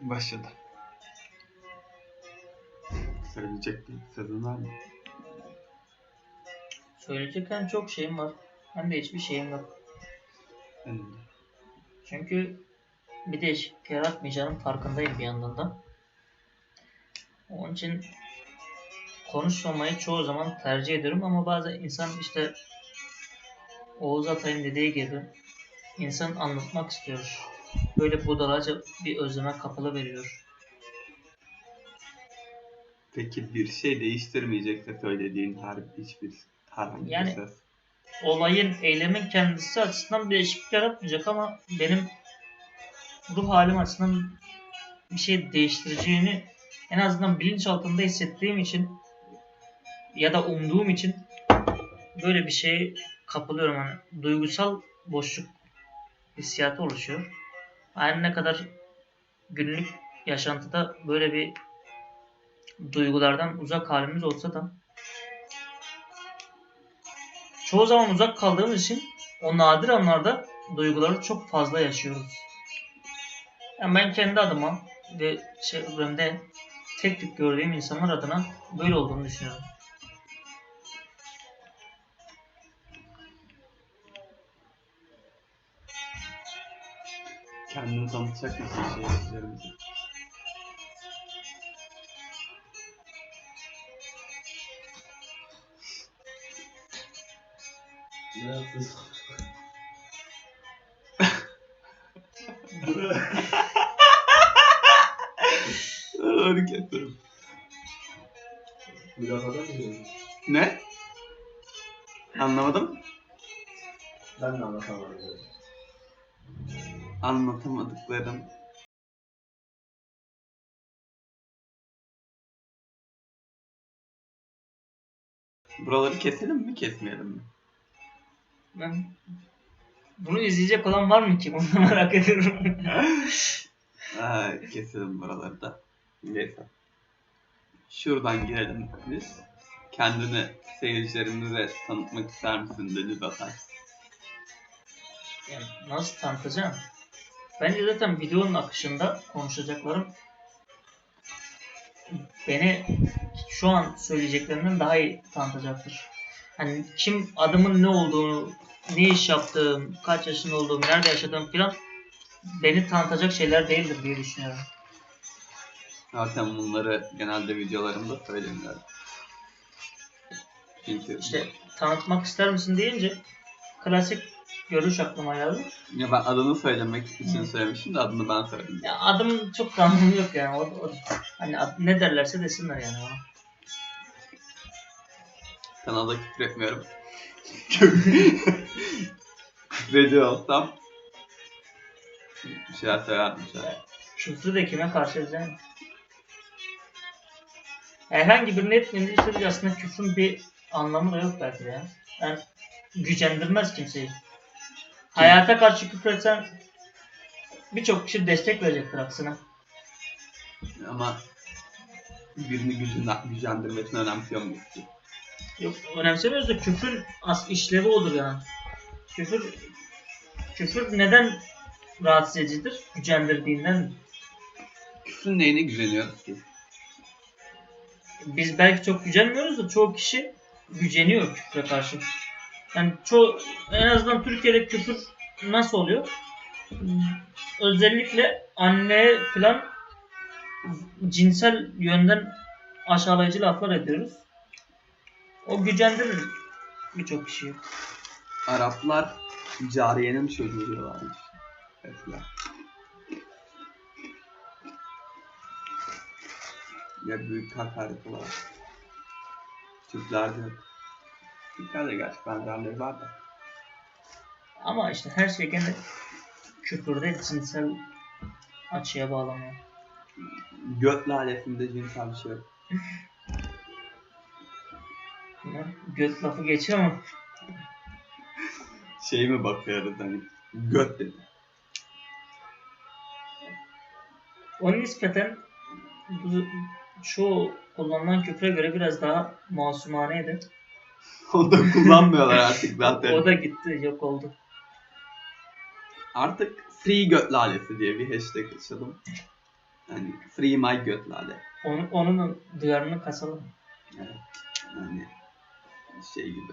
Başladı. Söyleyecek bir sözün var mı? Söyleyecekten çok şeyim var. Hem de hiçbir şeyim yok. Benim de. Çünkü bir değişiklik yaratmayacağının farkındayım bir yandan da. Onun için konuşmamayı çoğu zaman tercih ediyorum ama bazen insan işte Oğuz Atay'ın dediği gibi insan anlatmak istiyor. Böyle budalaca bir özleme kapılı veriyor. Peki bir şey değiştirmeyecekse söylediğin her hiçbir herhangi Yani- bir söz. Olayın, eylemin kendisi açısından bir değişiklik yaratmayacak ama benim ruh halim açısından bir şey değiştireceğini en azından bilinçaltımda hissettiğim için ya da umduğum için böyle bir şeye kapılıyorum. Hani duygusal boşluk hissiyatı oluşuyor. Her ne kadar günlük yaşantıda böyle bir duygulardan uzak halimiz olsa da çoğu zaman uzak kaldığımız için o nadir anlarda duyguları çok fazla yaşıyoruz. Yani ben kendi adıma ve çevremde tek tük gördüğüm insanlar adına böyle olduğunu düşünüyorum. Kendini tanıtacak mısın seyircilerimize? Ne yapıyorsun? Hareket ederim. Bir kafadan mı geliyorsun? Ne? Anlamadım. Ben de anlatamadım. Anlatamadıklarım. Buraları keselim mi kesmeyelim mi? Ben bunu izleyecek olan var mı ki? Onu merak ediyorum. Ha, keselim buraları da. Neyse. Şuradan girelim biz. Kendini seyircilerimize tanıtmak ister misin Deniz Atay? Yani nasıl tanıtacağım? Bence zaten videonun akışında konuşacaklarım beni şu an söyleyeceklerimden daha iyi tanıtacaktır. Hani kim adımın ne olduğunu, ne iş yaptığım, kaç yaşında olduğum, nerede yaşadığım filan beni tanıtacak şeyler değildir diye düşünüyorum. Zaten bunları genelde videolarımda söylemiyorum. Çünkü İşte tanıtmak ister misin deyince klasik görüş aklıma geldi. ya ben adını söylemek için Hı. söylemiştim de adını ben söyledim. Ya adım çok da anlamı yok yani. O, o- hani ad- ne derlerse desinler yani bana. Kanalda küfür etmiyorum. Küfrediyor olsam bir şeyler söylerdim şöyle. Küfrü de kime karşı edeceğim? Herhangi birine etmediği sürece aslında küfrün bir anlamı da yok belki de ya. Yani gücendirmez kimseyi. Hayata karşı küfür etsen birçok kişi destek verecektir aksine. Ama birini gücünden, gücendirmesini önemsiyor muyuz ki? Yok önemsemiyoruz da küfür as işlevi odur yani. Küfür küfür neden rahatsız edicidir? Gücendirdiğinden. Küfrün neyine güveniyoruz ki? Biz belki çok gücenmiyoruz da çoğu kişi güceniyor küfre karşı. Yani çoğu en azından Türkiye'de küfür nasıl oluyor? Özellikle anneye falan cinsel yönden aşağılayıcı laflar ediyoruz. O gücendirir birçok kişiyi. Araplar cariyenin çocuğu diyorlarmış. Eskiden. Ya büyük hakaret olarak. Türklerde yok. Türklerde gerçi benzerleri var da. Ama işte her şey gene küfürde cinsel açıya bağlanıyor. Göt lalesinde cinsel bir şey yok. Göt lafı geçiyor ama Şey mi bakıyoruz hani göt dedi. onun nispeten bu çoğu kullanılan küfre göre biraz daha masumaneydi. Onu da kullanmıyorlar artık zaten. O da gitti, yok oldu. Artık free göt lalesi diye bir hashtag açalım. Hani free my göt lale. Onu, onun duyarını kasalım. Evet. Hani şey gibi.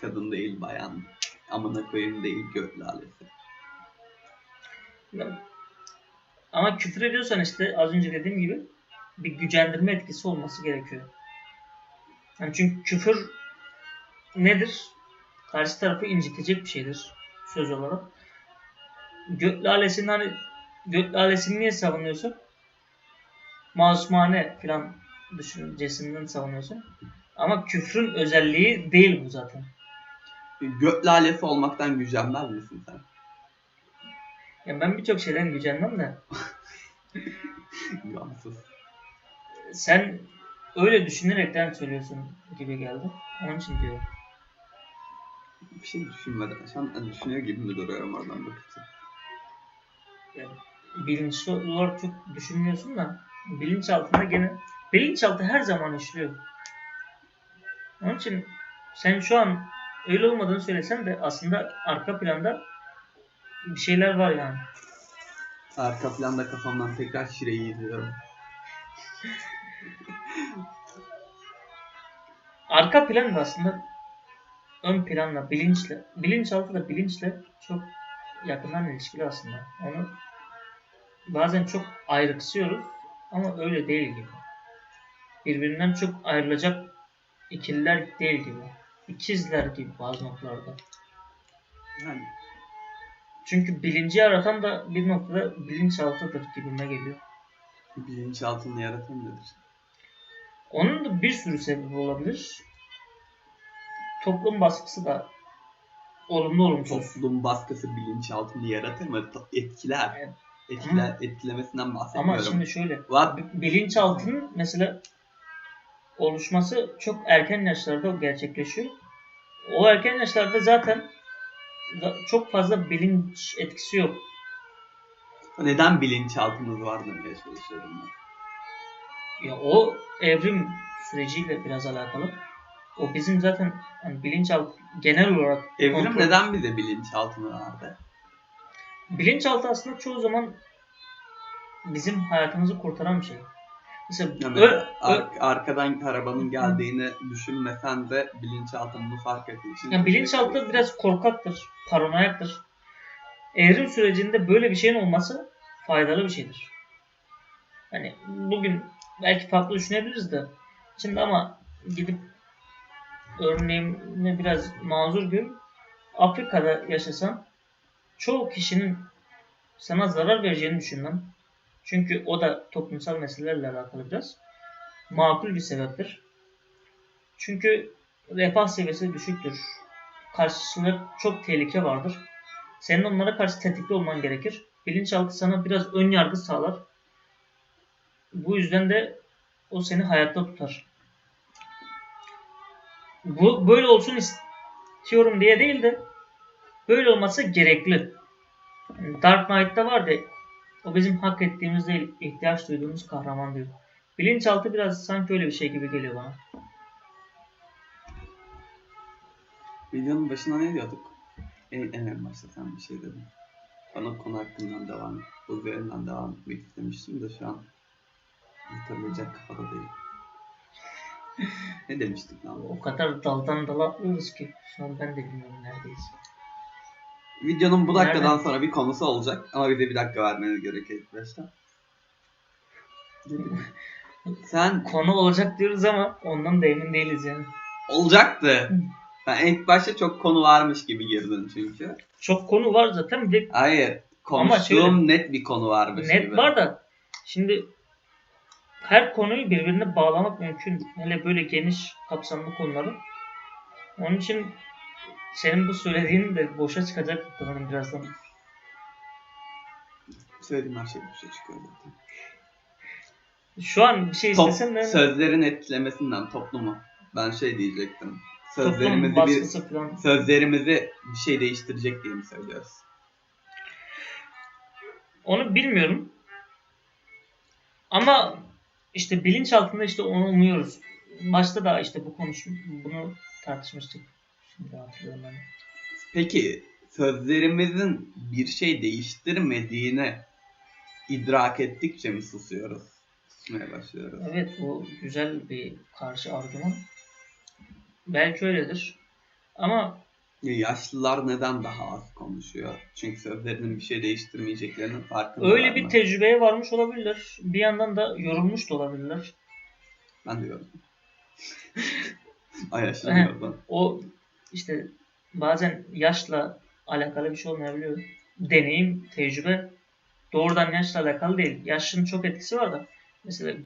Kadın değil bayan. Amına koyayım değil göt lalesi. Ama küfür ediyorsan işte az önce dediğim gibi bir gücendirme etkisi olması gerekiyor. Yani çünkü küfür nedir? Karşı tarafı incitecek bir şeydir söz olarak. Göt lalesini hani göt lalesini niye savunuyorsun? Masumane falan düşüncesinden savunuyorsun. Ama küfrün özelliği değil bu zaten. Göt lalesi olmaktan gücenmez misin sen? Yani ben birçok şeyden gücenmem de Gamsız. sen öyle düşünerekten söylüyorsun gibi geldi. Onun için diyorum. Bir şey düşünmeden. Şu an hani düşünüyor gibi mi duruyorum oradan bakınca? Yani bilinçli olarak çok düşünmüyorsun da bilinç altında gene bilinçaltı her zaman işliyor. Onun için sen şu an öyle olmadığını söylesen de aslında arka planda bir şeyler var yani. Arka planda kafamdan tekrar Şire'yi izliyorum. Arka plan da aslında ön planla, bilinçle, bilinçaltı da bilinçle çok yakından ilişkili aslında. Onu bazen çok ayrıksıyoruz ama öyle değil gibi. Birbirinden çok ayrılacak ikililer değil gibi. İkizler gibi bazı noktalarda. Yani Çünkü bilinci yaratan da bir noktada bilinçaltıdır gibime geliyor. bilinçaltını yaratan nedir? Onun da bir sürü sebebi olabilir. Toplum baskısı da olumlu olumsuz. Toplum baskısı bilinçaltını yaratır mı? Etkiler. Evet. Etkiler, etkilemesinden bahsetmiyorum. Ama şimdi şöyle. What? bi- Bilinçaltının mesela oluşması çok erken yaşlarda gerçekleşiyor. O erken yaşlarda zaten çok fazla bilinç etkisi yok. Neden bilinçaltımız var demeye çalışıyorum ben. Ya o evrim süreciyle biraz alakalı. O bizim zaten hani bilinçaltı genel olarak Evrim kontrol- neden bize bilinçaltını verdi? Bilinçaltı aslında çoğu zaman bizim hayatımızı kurtaran bir şey. Mesela Yani ö- ö- ar- arkadan arabanın geldiğini düşünmesen de bilinçaltını fark ettiği için. yani bilinçaltı biraz korkaktır, paranoyaktır. Evrim sürecinde böyle bir şeyin olması faydalı bir şeydir. Hani bugün belki farklı düşünebiliriz de şimdi ama gidip örneğimi biraz mazur görün. Afrika'da yaşasan çoğu kişinin sana zarar vereceğini düşünmem. Çünkü o da toplumsal meselelerle alakalı biraz. Makul bir sebeptir. Çünkü refah seviyesi düşüktür. Karşısında çok tehlike vardır. Senin onlara karşı tetikte olman gerekir. Bilinçaltı sana biraz ön yargı sağlar. Bu yüzden de o seni hayatta tutar. Bu böyle olsun istiyorum diye değil de böyle olması gerekli. Yani Dark Knight'ta vardı. O bizim hak ettiğimiz değil, ihtiyaç duyduğumuz kahraman diyor. Bilinçaltı biraz sanki öyle bir şey gibi geliyor bana. Videonun başına ne diyorduk? En, en, başta sen bir şey dedin. Bana konu hakkından devam, bu üzerinden devam etmek istemiştim de şu an hatırlayacak kafada değil. Ne demiştik lan? O kadar daldan dala atlıyoruz ki. Şu an ben de bilmiyorum neredeyiz. Videonun bu dakikadan Nereden? sonra bir konusu olacak ama bize bir dakika vermeniz gerekiyor ilk başta. Sen Konu olacak diyoruz ama ondan da emin değiliz yani. olacaktı. Ben ilk başta çok konu varmış gibi girdin çünkü. Çok konu var zaten. Bir Hayır. Ama Konuştuğum net bir konu varmış net gibi. var da şimdi her konuyu birbirine bağlamak mümkün. Hele böyle geniş kapsamlı konuları. Onun için senin bu söylediğin de boşa çıkacak muhtemelen birazdan. Söylediğim her şey şey çıkıyor zaten. Şu an bir şey Top, istesen de sözlerin etkilemesinden toplumu. Ben şey diyecektim. Sözlerimizi bir, falan. sözlerimizi bir şey değiştirecek diye mi söylüyoruz? Onu bilmiyorum. Ama işte bilinç altında işte onu umuyoruz. Başta da işte bu konuşma bunu tartışmıştık. Şimdi hatırlıyorum ben. Peki sözlerimizin bir şey değiştirmediğine idrak ettikçe mi susuyoruz? Susmaya başlıyoruz. Evet bu güzel bir karşı argüman. Belki öyledir. Ama Yaşlılar neden daha az konuşuyor? Çünkü sözlerinin bir şey değiştirmeyeceklerinin farkında öyle bir tecrübeye varmış olabilirler. Bir yandan da yorulmuş da olabilirler. Ben diyorum. Ay yaşlı He. diyordu. O işte bazen yaşla alakalı bir şey olmayabiliyor. Deneyim, tecrübe doğrudan yaşla alakalı değil. Yaşın çok etkisi var da. Mesela